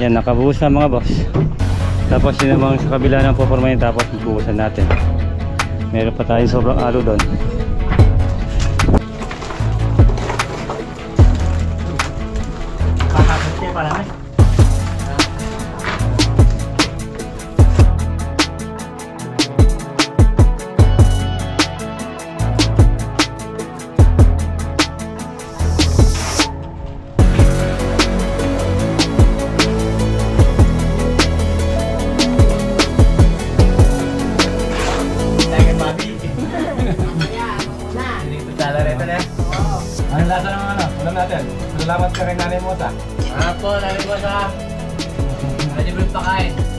Yan, nakabuhos na mga boss. Tapos yun namang sa kabila ng popormahin tapos bubuhusan natin. Meron pa tayong sobrang alo doon. Salamat ka kay Nanay Mota. Apo, nari ko sa... Pwede mo pakain.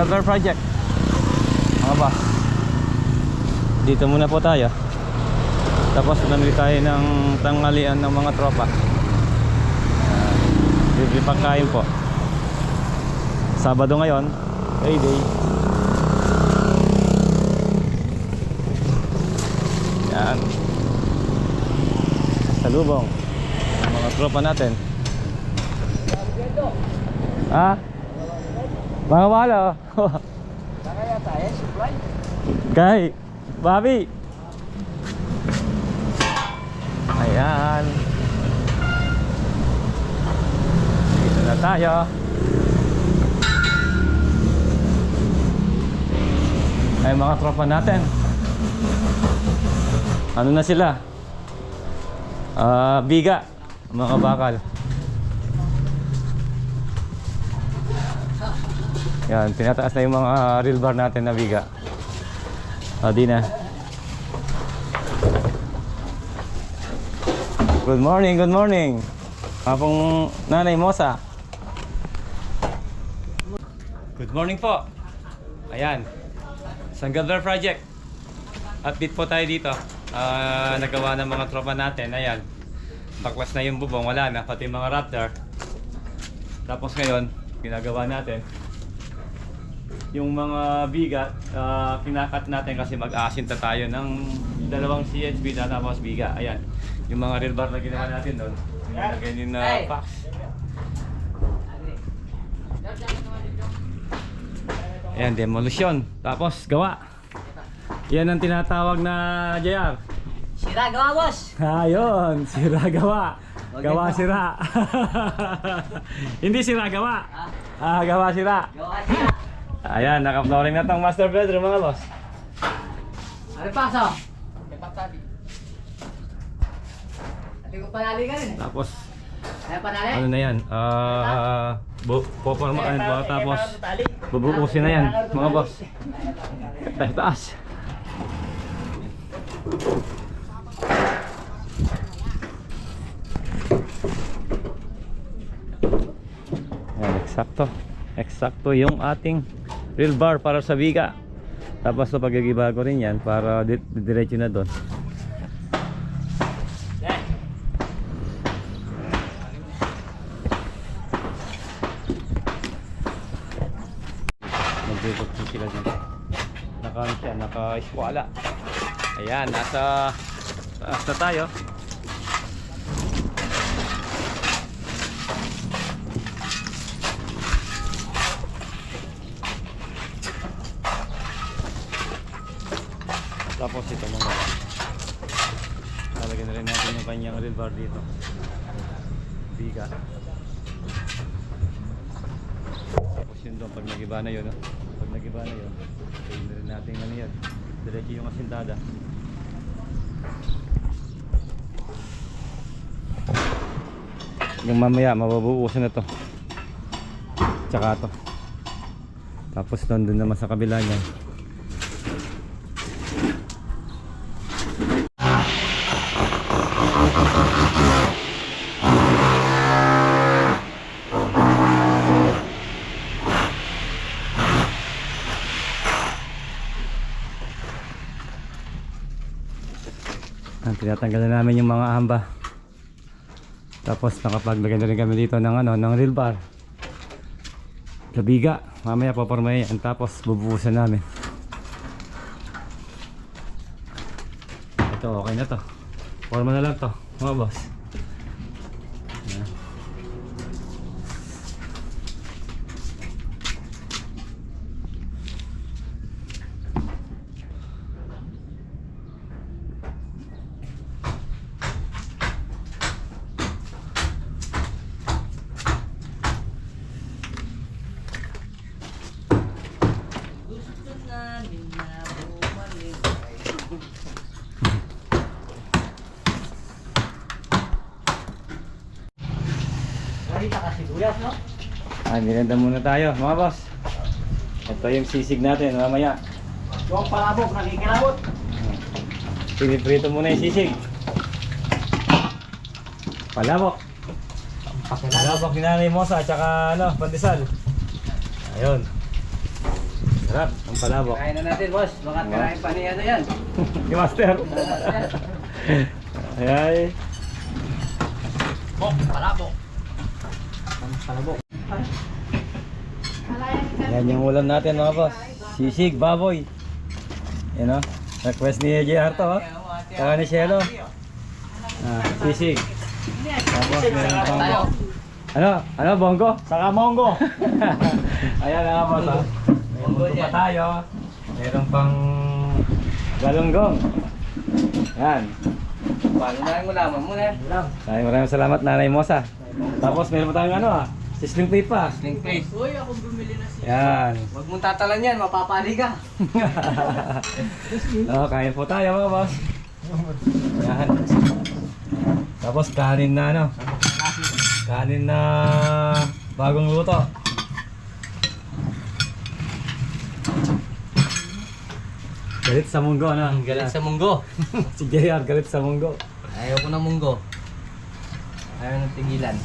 Gabler Project. Mga boss. Dito muna po tayo. Tapos namili tayo ng tanghalian ng mga tropa. Uh, libre pagkain po. Sabado ngayon, payday. Yan. Salubong. Mga tropa natin. Ha? Mga wala. Kaya tayo, supply. Kay, Bobby. Ayan. Dito na tayo. Ay mga tropa natin. Ano na sila? Ah, biga. Mga bakal. Yan, tinataas na yung mga real bar natin na biga. O, di na. Good morning, good morning. Kapong Nanay Mosa. Good morning po. Ayan. Sanggador Project. Update po tayo dito. Ah, nagawa ng mga tropa natin. Ayan. Baklas na yung bubong. Wala na. Pati mga raptor. Tapos ngayon, ginagawa natin yung mga bigat, ah, kinakat natin kasi mag-asinta tayo ng dalawang CHB na tapos biga. Ayan. Yung mga real bar na ginawa natin doon. Nilagay din na Hey! packs. Ayan, demolition. Tapos gawa. Yan ang tinatawag na JR. Sira gawa, boss. Ayun, sira gawa. Gawa sira. Hindi sira gawa. Ah, gawa sira. Gawa sira. Ayan, naka-flooring na tong master bedroom mga boss. Ano pa, so? Kapatadi. Ate ko panali ka rin. Tapos, Ano panali? ano na yan? Ah, bu popormaan po tapos bubukusin na yan mga boss. Tayo taas. Ayan, eksakto. Eksakto yung ating real bar para sa biga. Tapos so paggigiba ko rin yan para di diretso na doon. Magbibot po sila dyan. Naka naka eskwala. Ayan, nasa taas na tayo. Tapos ito mga Lalagyan na rin natin yung kanyang real bar dito. Biga. Tapos yun doon, pag nagiba na yun, pag nagiba na yun, pwede rin natin ano yun, diretso yung asintada. Yung mamaya, mababuusan na to. Tsaka to. Tapos doon, doon naman sa kabila niya. Ang tinatanggal na namin yung mga hamba. Tapos nakapaglagay na rin kami dito ng ano, ng real bar. Kabiga. Mamaya papormahin yan. Tapos bubuhusan namin. Ito okay na to. Forma na lang to. Mga boss. Ayan. Marita kasi sibuyas, no? Ah, miranda muna tayo, mga boss. Ito yung sisig natin, mamaya. Yung palabok, nakikilabot. Piniprito muna yung sisig. Palabok. Palabok ni Nanay Mosa, tsaka ano, pandesal. Ayun. Sarap, ang palabok. Kain na natin, boss. Baka Wow. kirain pa ni ano yan. Ni Master. ay, ay. Bok, palabok. Palabok. Yan yung ulam natin mga boss. Sisig, baboy. Yan o. Request ni JR to. oh. Saka ni Shelo. Ah, sisig. Tapos meron. Tayo. Ano? Ano, bongo? Saka mongo. Ayan mga boss. Oh. May Bongo bongo pa tayo. Meron pang galunggong. Yan. Paano na yung ulaman mo na? Maraming maraming salamat Nanay Mosa. Tapos meron pa tayong ano ah. Sisling pipa. Sling face. Uy, ako bumili na siya. Yan. Huwag mong tatalan yan, mapapali ka. oh, kain po tayo mga boss. Yan. Tapos kanin na ano. Kanin na bagong luto. Galit sa munggo ano? Galit sa munggo. Si JR galit sa munggo. Ayaw ko ng munggo. Ayaw ng tigilan.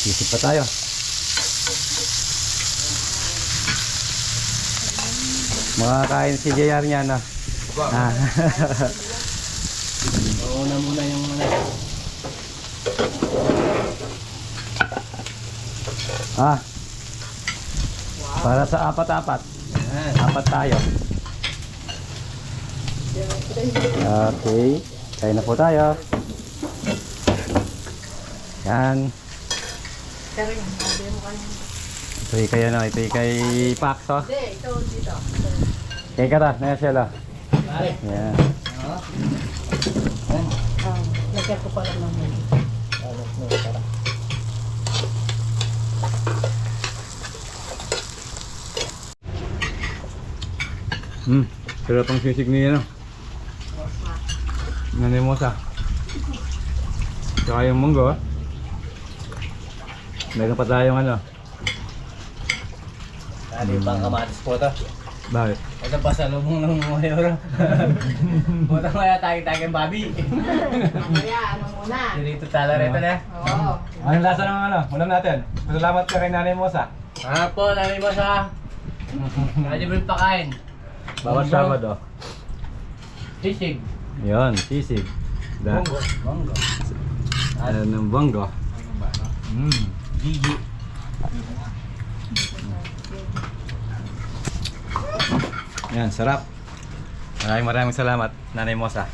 Sisip pa tayo. Makakain si JR niya na. Ah. Mauna muna yung ano. ah. Para sa apat-apat. Apat tayo. Okay. Kain na po tayo. Yan. Ito yung kay ano, ito yung kay Pax, oh. Hindi, ito dito. Kay Kata, na siya Pare. Yan. Um, lagyan ko pa lang ng Hmm. Pero pang sisig niya, no? Nanay Mosa. Tsaka yung munggo, ah. Meron pa tayong ano. Dali pang kamatis po to. Bakit? Ito pa sa lubong ng mga euro. Buta mo kaya tagi-tagi ang babi. Mamaya, ano muna? Dito tala rito na. Oo. Anong lasa ng ano? Ulam natin. Salamat ka kay Nanay Mosa. Ah po, nami mo sa... Kaya mo pakain. Bawat. Sabado. Sisig. Yun, sisig. Da, Munggo. Munggo. ano ng bonggo. Mm. Gigi. Yan, sarap. Maraming maraming salamat, Nanay Mosa.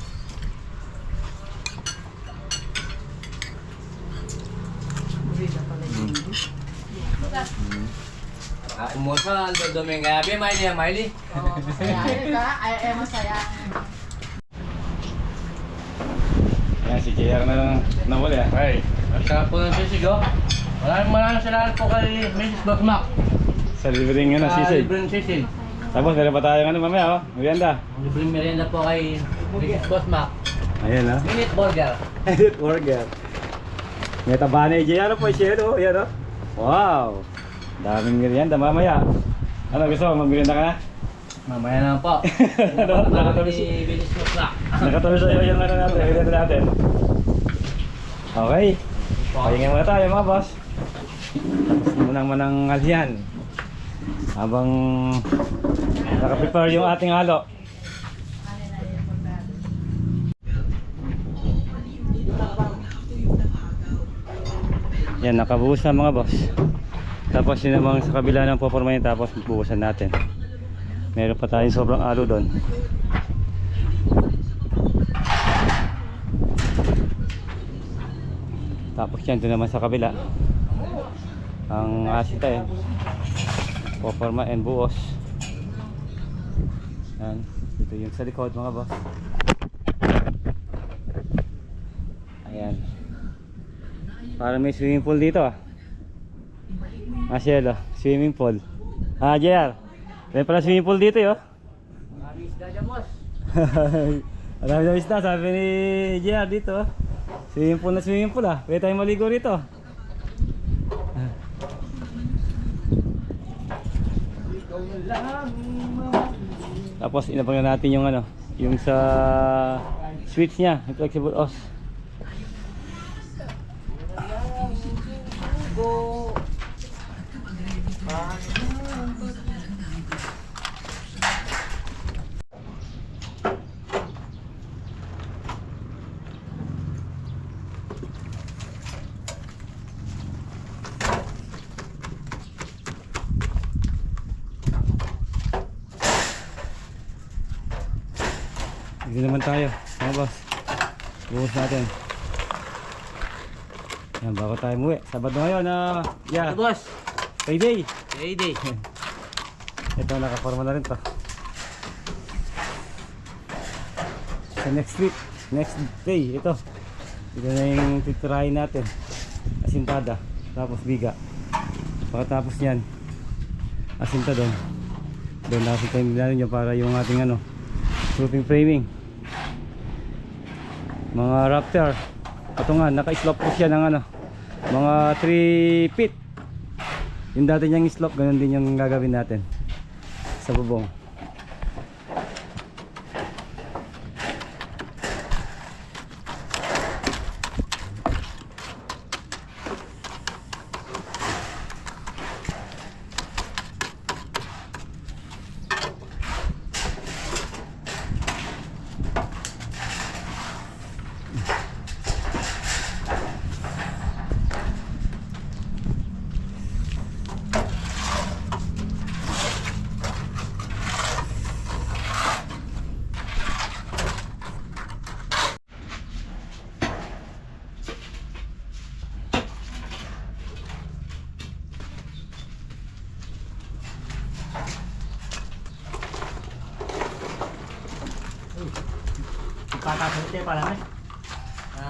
Ah, mo sa Aldo Domingo. Kaya be, Miley, ah, Miley. Oo, masaya. Ay, ay, masaya. Yan, si JR na nawali ah. Ay, masarap po ng sisig, oh. Maraming maraming salamat po kay Mrs. Bosmac. Sa libreng ano, Sa sisig. libreng sisig. Tapos meron pa tayong ano mamaya oh. Merienda. Libreng merienda po kay Mrs. Mac. Ayan oh. Minute burger. Edit burger. May taba na EJ. Ano po siya oh. Ayan oh. Wow. Daming merienda mamaya. Ano gusto mo? Magmerienda ka na? Mamaya na po. Ano? Nakatabi si... Si Mrs. Mac. Nakatabi sa'yo yung ano natin. Merienda natin. Okay. Pahinga muna tayo mga boss. Tapos muna manang alyan. Habang nakaprepare yung ating halo. Yan, nakabuhos na mga boss. Tapos yun namang sa kabila ng popormahin tapos buhusan natin. Meron pa tayong sobrang alo doon. Tapos yan, doon naman sa kabila. Ang asita eh. Poporma and buos. Yan. Dito yung sa likod mga boss. Ayan. Parang may swimming pool dito ah. Ah, Cielo. Swimming pool. Ah, JR. May pala swimming pool dito oh. Maraming isda dyan, boss. Na isda, sabi ni JR dito. oh. Swimming pool na swimming pool ah. Pwede tayong maligo rito. Tapos inabang na natin yung ano, yung sa switch niya, yung flexible os. Hindi naman tayo, mga boss. Buhos natin. Yan, bago tayo muwi. Sabado ngayon na, yeah, Ito, boss. payday. Payday. Ito, nakaporma na rin to. Sa next week, next day, ito. Ito na yung titirahin natin. Asintada, tapos biga. Pagkatapos yan, asinta doon. Doon natin tayo nilalagyan niya para yung ating ano, roofing framing. Mga raptor. Ito nga, naka-slope po siya ng ano, mga 3 feet. Yung dati niyang slope, ganun din yung gagawin natin sa bubong. Patapos pala na. Ha?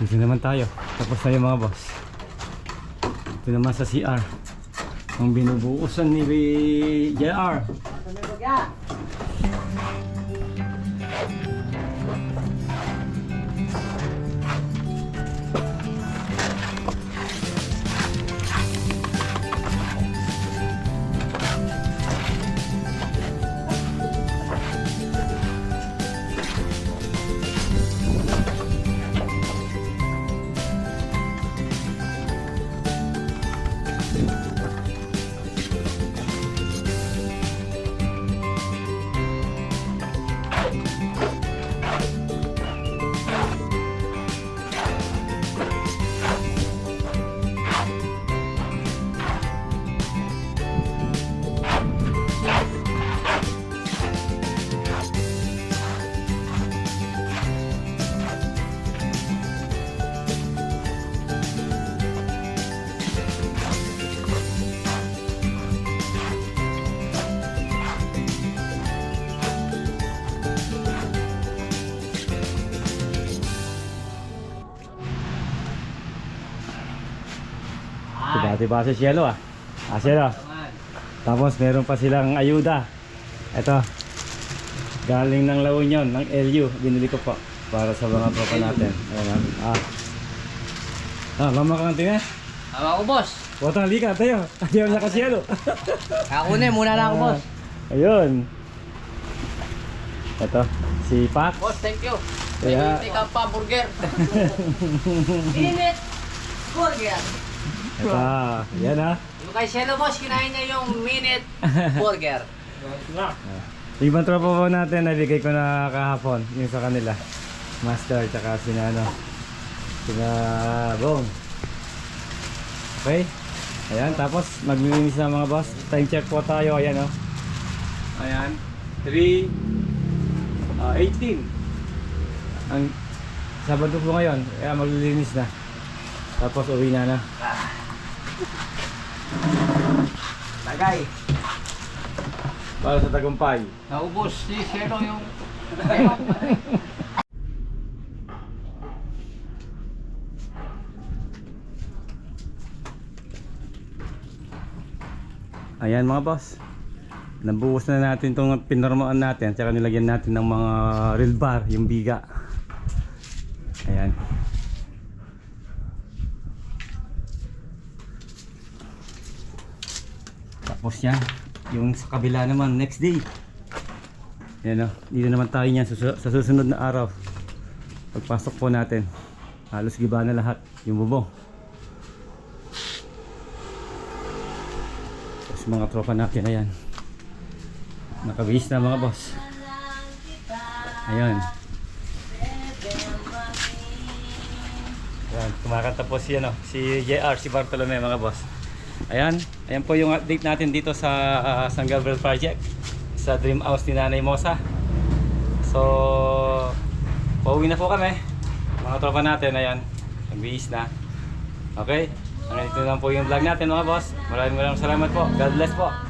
Dito naman tayo. Tapos na yung mga boss. Ito naman sa CR. Ang binubuusan ni JR. Diba sa cielo ah. Ah, cielo. Tangan. Tapos meron pa silang ayuda. Ito. Galing ng La Union, ng LU. Binili ko po para sa mga tropa natin. Ayan ah. Ah, mama kang tingin. Tama ko, boss. Wata, halika tayo. Ayaw niya kasi ano. Ako na, muna na ako, boss. Ayun. Ito, si Pac. Boss, thank you. Kaya- Take up pa burger. Init burger. Ito, yan ah. Yung kay Shelo, boss, kinain niya yung minute burger. Yung ibang tropa po natin, nabigay ko na kahapon. Yung sa kanila. Master, tsaka sina ano. Sina Bong. Okay. Ayan, tapos maglilinis na mga boss. Time check po tayo. Ayan oh. Ayan. 3 ah, 18. Ang Sabado po ngayon. Kaya maglilinis na. Tapos uwi na na. Tagay. Para sa tagumpay. Naubos si Shelo yung... Ayan mga boss. Nabuhos na natin itong pinormaan natin. Tsaka nilagyan natin ng mga real bar, yung biga. Ayan. Tapos yan. Yung sa kabila naman, next day. Ayan o. Dito naman tayo niyan susu- sa susunod na araw. Pagpasok po natin. Halos giba na lahat. Yung bubong. Tapos mga tropa natin, ayan. Nakabihis na mga boss. Ayan. Ayan, kumakanta po si, ano, si JR, si Bartolome mga boss. Ayan, ayan po yung update natin dito sa uh, San Gabriel Project sa Dream House ni Nanay Mosa. So, pauwi na po kami. Mga tropa natin, ayan. Nagbihis na. Okay? Hanggang dito lang po yung vlog natin mga boss. Maraming maraming salamat po. God bless po.